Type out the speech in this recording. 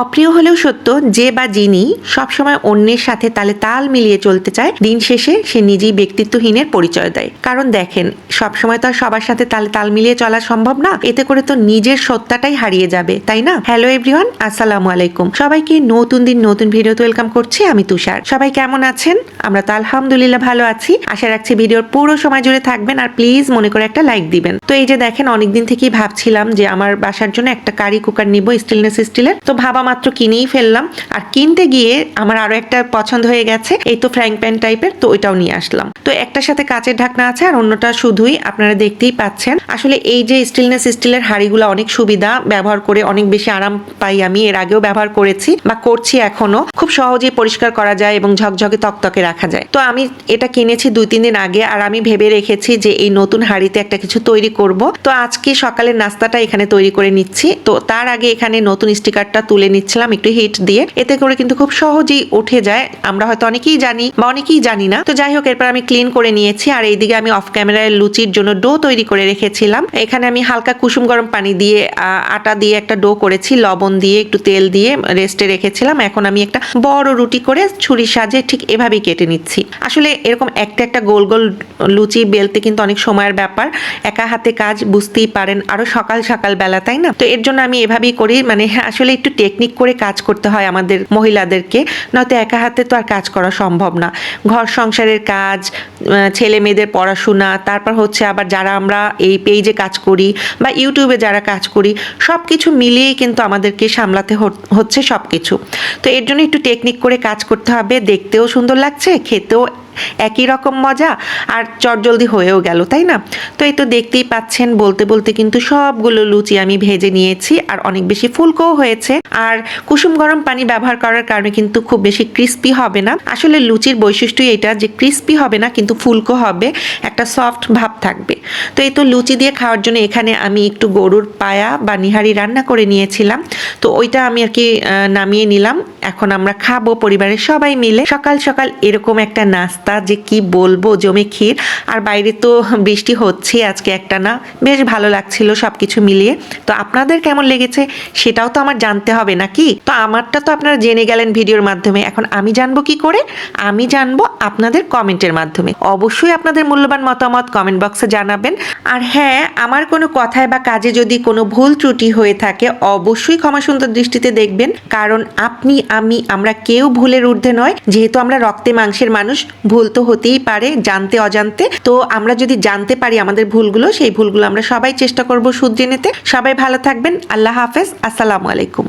অপ্রিয় হলেও সত্য, যে বা যিনি সবসময় অন্যের সাথে তালে তাল মিলিয়ে চলতে চায়, দিন শেষে সে নিজেই ব্যক্তিত্বহীনের পরিচয় দেয়। কারণ দেখেন, সবসময় তো আর সবার সাথে তালে তাল মিলিয়ে চলা সম্ভব না, এতে করে তো নিজের সত্তাটাই হারিয়ে যাবে, তাই না? হ্যালো এভরিওয়ান আসসালামু আলাইকুম। সবাইকে নতুন দিন, নতুন ভিডিওতে ওয়েলকাম করছি আমি তুষার। সবাই কেমন আছেন? আমরা তো আলহামদুলিল্লাহ ভালো আছি। আশা রাখছি ভিডিওর পুরো সময় জুড়ে থাকবেন আর প্লিজ মনে করে একটা লাইক দিবেন। তো এই যে দেখেন, অনেকদিন থেকেই ভাবছিলাম যে আমার বাসার জন্য একটা কারি কুকার নিব স্টেনলেস স্টিলের তো ভাবা মাত্র কিনেই ফেললাম। আর কিনতে গিয়ে আমার আরও একটা পছন্দ হয়ে গেছে, এই তো ফ্রাইং প্যান টাইপের তো ওইটাও নিয়ে আসলাম। তো একটার সাথে কাচের ঢাকনা আছে আর অন্যটা শুধুই আপনারা দেখতেই পাচ্ছেন। আসলে এই যে স্টিলনেস স্টিলের হাঁড়িগুলো অনেক সুবিধা, ব্যবহার করে অনেক বেশি আরাম পাই আমি, এর আগেও ব্যবহার করেছি বা করছি এখনও। খুব সহজেই পরিষ্কার করা যায় এবং ঝকঝকে তকতকে রাখা যায়। তো আমি এটা কিনেছি দুই তিন দিন আগে আর আমি ভেবে রেখেছি যে এই নতুন হাঁড়িতে একটা কিছু তৈরি করব। তো আজকে সকালের নাস্তাটা এখানে তৈরি করে নিচ্ছি। তো তার আগে এখানে নতুন স্টিকারটা তুলে নিচ্ছিলাম একটু হিট দিয়ে। এতে করে কিন্তু খুব সহজেই উঠে যায়। আমরা হয়তো অনেকেই জানি বা অনেকেই জানি না। তো যাই হোক, এরপর আমি ক্লিন করে নিয়েছি আর এইদিকে আমি অফ ক্যামেরায় লুচির জন্য ডো তৈরি করে রেখেছিলাম। এখানে আমি হালকা কুসুম গরম পানি দিয়ে আটা দিয়ে একটা ডো করেছি, লবণ দিয়ে, একটু তেল দিয়ে রেস্টে রেখেছিলাম। এখন আমি একটা বড় রুটি করে ছুরির সাজে ঠিক এভাবেই কেটে নিচ্ছি। আসলে এরকম একটা একটা গোল গোল লুচি বেলতে কিন্তু অনেক সময়ের ব্যাপার। একা হাতে কাজ বুঝতেই পারেন। আরও সকাল সকাল বেলা, তাই না? তো এর জন্য আমি এভাবেই করি। মানে আসলে একটু টেকনিক করে কাজ করতে হয় আমাদের মহিলাদেরকে, নয়তো একা হাতে তো আর কাজ করা সম্ভব না। ঘর সংসারের কাজ ছেলে মেয়েদের পড়াশোনা, তারপর হচ্ছে আবার যারা আমরা এই পেজে কাজ করি বা ইউটিউবে যারা কাজ করি সব কিছু মিলিয়েই কিন্তু আমাদেরকে সামলাতে হচ্ছে সব কিছু তো এর জন্য একটু টেকনিক করে কাজ করতে হবে, দেখতেও সুন্দর লাগছে, খেতেও একই রকম মজা আর চটজলদি হয়েও গেল, তাই না? তো এই তো দেখতেই পাচ্ছেন, বলতে বলতে কিন্তু সবগুলো লুচি আমি ভেজে নিয়েছি আর অনেক বেশি ফুলকোও হয়েছে। আর কুসুম গরম পানি ব্যবহার করার কারণে কিন্তু খুব বেশি ক্রিস্পি হবে না। আসলে লুচির বৈশিষ্ট্যই এটা যে ক্রিস্পি হবে না, কিন্তু ফুলকো হবে, একটা সফট ভাব থাকবে। তো এই তো লুচি দিয়ে খাওয়ার জন্য এখানে আমি একটু গরুর পায়া বা নিহারি রান্না করে নিয়েছিলাম। তো ওইটা আমি আর কি নামিয়ে নিলাম। এখন আমরা খাব পরিবারের সবাই মিলে। সকাল সকাল এরকম একটা নাস্তা যে কি বলব, জমে, ক্ষীর। আর বাইরে তো বৃষ্টি হচ্ছে আজকে একটা না। বেশ ভালো লাগছিল সব কিছু মিলিয়ে। তো আপনাদের কেমন লেগেছে সেটাও তো আমার জানতে হবে নাকি? তো আমারটা তো আপনারা জেনে গেলেন ভিডিওর মাধ্যমে। এখন আমি জানব কি করে? আমি জানব আপনাদের কমেন্টের মাধ্যমে। অবশ্যই আপনাদের মূল্যবান মতামত কমেন্ট বক্সে জানাবেন। আর হ্যাঁ আমার কোনো কথায় বা কাজে যদি কোনো ভুল ত্রুটি হয়ে থাকে, অবশ্যই ক্ষমা সুন্দর দৃষ্টিতে দেখবেন। কারণ আপনি, আমি, আমরা কেউ ভুলের ঊর্ধ্বে নয়। যেহেতু আমরা রক্তে মাংসের মানুষ ভুল তো হতেই পারে, জানতে অজান্তে। তো আমরা যদি জানতে পারি আমাদের ভুলগুলো, সেই ভুলগুলো আমরা সবাই চেষ্টা করব শুধরে নিতে। সবাই ভালো থাকবেন, আল্লাহ হাফেজ, আসসালামু আলাইকুম।